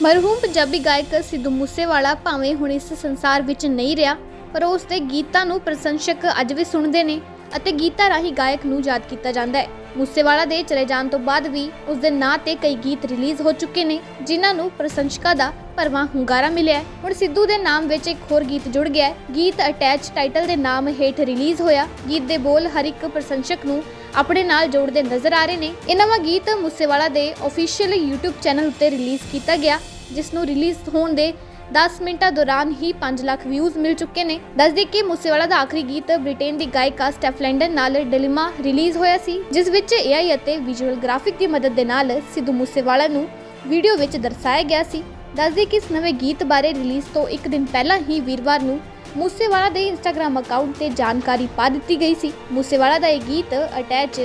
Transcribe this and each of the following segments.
ਮਰਹੂਮ ਪੰਜਾਬੀ ਗਾਇਕ ਸਿੱਧੂ ਮੂਸੇਵਾਲਾ ਭਾਵੇਂ ਹੁਣ ਇਸ ਸੰਸਾਰ ਵਿੱਚ ਨਹੀਂ ਰਿਹਾ, ਪਰ ਉਸ ਦੇ ਗੀਤਾਂ ਨੂੰ ਪ੍ਰਸ਼ੰਸਕ ਅੱਜ ਵੀ ਸੁਣਦੇ ਨੇ ਅਤੇ ਗੀਤਾਂ ਰਾਹੀਂ ਗਾਇਕ ਨੂੰ ਯਾਦ ਕੀਤਾ ਜਾਂਦਾ ਹੈ। ਮੂਸੇਵਾਲਾ ਦੇ ਚਲੇ ਜਾਣ ਤੋਂ ਬਾਅਦ ਵੀ ਉਸ ਦੇ ਨਾਂ ਤੇ ਕਈ ਗੀਤ ਰਿਲੀਜ਼ ਹੋ ਚੁੱਕੇ ਨੇ, ਜਿਨ੍ਹਾਂ ਨੂੰ ਪ੍ਰਸ਼ੰਸਕਾਂ ਦਾ ਭਰਵਾਂ ਹੁੰਗਾਰਾ ਮਿਲਿਆ ਹੁਣ ਸਿੱਧੂ ਦੇ ਨਾਮ ਵਿੱਚ ਇੱਕ ਹੋਰ ਗੀਤ ਜੁੜ ਗਿਆ ਗੀਤ ਅਟੈਚ ਟਾਈਟਲ ਦੇ ਨਾਮ ਹੇਠ ਰਿਲੀਜ਼ ਹੋਇਆ। ਗੀਤ ਦੇ ਬੋਲ ਹਰ ਇੱਕ ਪ੍ਰਸ਼ੰਸਕ ਨੂੰ ਆਪਣੇ ਨਾਲ ਜੋੜਦੇ ਨਜ਼ਰ ਆ ਰਹੇ ਨੇ। ਇਹ ਨਵਾਂ ਗੀਤ ਮੂਸੇਵਾਲਾ ਦੇ ਅਫੀਸ਼ੀਅਲ YouTube ਚੈਨਲ ਉੱਤੇ ਰਿਲੀਜ਼ ਕੀਤਾ ਗਿਆ, ਜਿਸ ਨੂੰ ਰਿਲੀਜ਼ ਹੋਣ ਦੇ 10 ਮਿੰਟਾਂ ਦੌਰਾਨ ਹੀ 5 ਲੱਖ ਵਿਊਜ਼ ਮਿਲ ਚੁੱਕੇ ਨੇ। ਦੱਸਦੇ ਕਿ ਮੂਸੇਵਾਲਾ ਦਾ ਆਖਰੀ ਗੀਤ ਬ੍ਰਿਟੇਨ ਦੀ ਗਾਇਕਾ ਸਟੈਫ ਲੈਂਡਨ ਨਾਲ ਡਿਲਮਾ ਰਿਲੀਜ਼ ਹੋਇਆ ਸੀ, ਜਿਸ ਵਿੱਚ AI ਅਤੇ ਵਿਜ਼ੂਅਲ ਗ੍ਰਾਫਿਕ ਦੀ ਮਦਦ ਦੇ ਨਾਲ ਸਿੱਧੂ ਮੂਸੇਵਾਲਾ ਨੂੰ ਵੀਡੀਓ ਵਿੱਚ ਦਰਸਾਇਆ ਗਿਆ ਸੀ। ਦੱਸਦੇ ਕਿ ਇਸ ਨਵੇਂ ਗੀਤ ਬਾਰੇ ਰਿਲੀਜ਼ ਤੋਂ ਇੱਕ ਦਿਨ ਪਹਿਲਾਂ ਹੀ ਵੀਰਵਾਰ ਨੂੰ ਮੂਸੇਵਾਲਾ ਦੇ ਇੰਸਟਾਗ੍ਰam ਅਕਾਊਂਟ ਤੇ ਜਾਣਕਾਰੀ ਪਾ ਦਿੱਤੀ ਗਈ ਸੀ। ਮੂਸੇਵਾਲਾ ਦਾ ਇਹ ਗੀਤ ਅਟੈਚ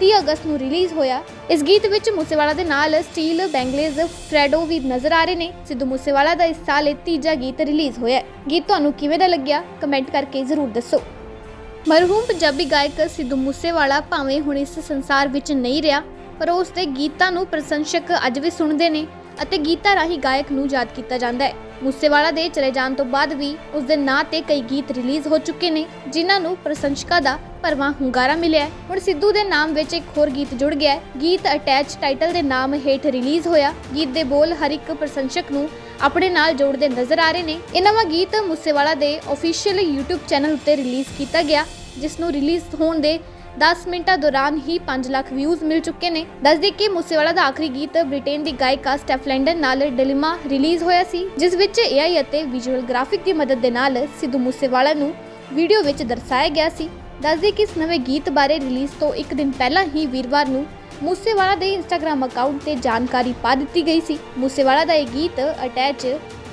30 ਅਗਸਤ ਨੂੰ ਰਿਲੀਜ਼ ਹੋਇਆ। ਇਸ ਗੀਤ ਵਿੱਚ ਮੂਸੇਵਾਲਾ ਦੇ ਨਾਲ ਸਟੀਲ ਬੈਂਗਲੇਜ਼ ਫਰੈਡੋ ਵੀ ਨਜ਼ਰ ਆ ਰਹੇ ਨੇ। ਸਿੱਧੂ ਮੂਸੇਵਾਲਾ ਦਾ ਇਸ ਸਾਲ ਇਹ ਤੀਜਾ ਗੀਤ ਰਿਲੀਜ਼ ਹੋਇਆ ਗੀਤ ਤੁਹਾਨੂੰ ਕਿਵੇਂ ਦਾ ਲੱਗਿਆ? ਕਮੈਂਟ ਕਰਕੇ ਜ਼ਰੂਰ ਦੱਸੋ। ਮਰਹੂਮ ਪੰਜਾਬੀ ਗਾਇਕ ਸਿੱਧੂ ਮੂਸੇਵਾਲਾ ਭਾਵੇਂ ਹੁਣ ਇਸ ਸੰਸਾਰ ਵਿੱਚ ਨਹੀਂ ਰਿਹਾ, ਪਰ ਉਸ ਦੇ ਗੀਤਾਂ ਨੂੰ ਪ੍ਰਸ਼ੰਸਕ ਅੱਜ ਵੀ ਸੁਣਦੇ ਨੇ। ਅਤੇ ਗੀਤਾਂ ਰਾਹੀਂ ਗਾਇਕ ਨੂੰ ਯਾਦ ਕੀਤਾ ਜਾਂਦਾ ਹੈ। ਮੂਸੇਵਾਲਾ ਦੇ ਚਲੇ ਜਾਣ ਤੋਂ ਬਾਅਦ ਵੀ ਉਸ ਦੇ ਨਾਂ ਤੇ ਕਈ ਗੀਤ ਰਿਲੀਜ਼ ਹੋ ਚੁੱਕੇ ਨੇ, ਜਿਨ੍ਹਾਂ ਨੂੰ ਪ੍ਰਸ਼ੰਸਕਾਂ ਦਾ ਭਰਵਾਂ ਹੁੰਗਾਰਾ ਮਿਲਿਆ ਹੈ। ਹੁਣ ਸਿੱਧੂ ਦੇ ਨਾਮ ਵਿੱਚ ਇੱਕ ਹੋਰ ਗੀਤ ਜੁੜ ਗਿਆ ਹੈ। ਗੀਤ ਅਟੈਚ ਟਾਈਟਲ ਦੇ ਨਾਮ ਹੇਠ ਰਿਲੀਜ਼ ਹੋਇਆ। ਗੀਤ ਦੇ ਬੋਲ ਹਰ ਇੱਕ ਪ੍ਰਸ਼ੰਸਕ ਨੂੰ ਆਪਣੇ ਨਾਲ ਜੋੜਦੇ ਨਜ਼ਰ ਆ ਰਹੇ ਨੇ। ਇਹ ਨਵਾਂ ਗੀਤ ਮੂਸੇਵਾਲਾ ਦੇ ਅਫੀਸ਼ੀਅਲ YouTube ਚੈਨਲ ਉੱਤੇ ਰਿਲੀਜ਼ ਕੀਤਾ ਗਿਆ, ਜਿਸ ਨੂੰ ਰਿਲੀਜ਼ ਹੋਣ ਦੇ 10 ਮਿੰਟਾਂ ਦੌਰਾਨ ਹੀ 5 ਲੱਖ ਵਿਊਜ਼ ਮਿਲ ਚੁੱਕੇ ਨੇ। ਦੱਸਦੇ ਕਿ ਮੂਸੇਵਾਲਾ ਦਾ ਆਖਰੀ ਗੀਤ ਬ੍ਰਿਟੇਨ ਦੀ ਗਾਇਕਾ ਸਟੈਫ ਲੈਂਡਨ ਨਾਲ ਡਿਲਮਾ ਰਿਲੀਜ਼ ਹੋਇਆ ਸੀ, ਜਿਸ ਵਿੱਚ AI ਅਤੇ ਵਿਜ਼ੂਅਲ ਗ੍ਰਾਫਿਕ ਦੀ ਮਦਦ ਦੇ ਨਾਲ ਸਿੱਧੂ ਮੂਸੇਵਾਲਾ ਨੂੰ ਵੀਡੀਓ ਵਿੱਚ ਦਰਸਾਇਆ ਗਿਆ ਸੀ। ਦੱਸਦੇ ਕਿ ਇਸ ਨਵੇਂ ਗੀਤ ਬਾਰੇ ਰਿਲੀਜ਼ ਤੋਂ ਇੱਕ ਦਿਨ ਪਹਿਲਾਂ ਹੀ ਵੀਰਵਾਰ ਨੂੰ ਮੂਸੇਵਾਲਾ ਦੇ ਇੰਸਟਾਗ੍ਰam ਅਕਾਊਂਟ ਤੇ ਜਾਣਕਾਰੀ ਪਾ ਦਿੱਤੀ ਗਈ ਸੀ। ਮੂਸੇਵਾਲਾ ਦਾ ਇਹ ਗੀਤ ਅਟੈਚ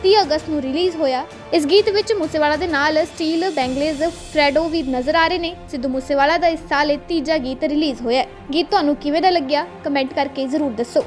30 ਅਗਸਤ ਨੂੰ ਰਿਲੀਜ਼ ਹੋਇਆ। ਇਸ ਗੀਤ ਵਿੱਚ ਮੂਸੇਵਾਲਾ ਦੇ ਨਾਲ ਸਟੀਲ ਬੈਂਗਲੇਜ਼ ਫਰੈਡੋ ਵੀ ਨਜ਼ਰ ਆ ਰਹੇ ਨੇ। ਸਿੱਧੂ ਮੂਸੇਵਾਲਾ ਦਾ ਇਸ ਸਾਲ ਇਹ ਤੀਜਾ ਗੀਤ ਰਿਲੀਜ਼ ਹੋਇਆ ਹੈ। ਗੀਤ ਤੁਹਾਨੂੰ ਕਿਵੇਂ ਦਾ ਲੱਗਿਆ? ਕਮੈਂਟ ਕਰਕੇ ਜ਼ਰੂਰ ਦੱਸੋ।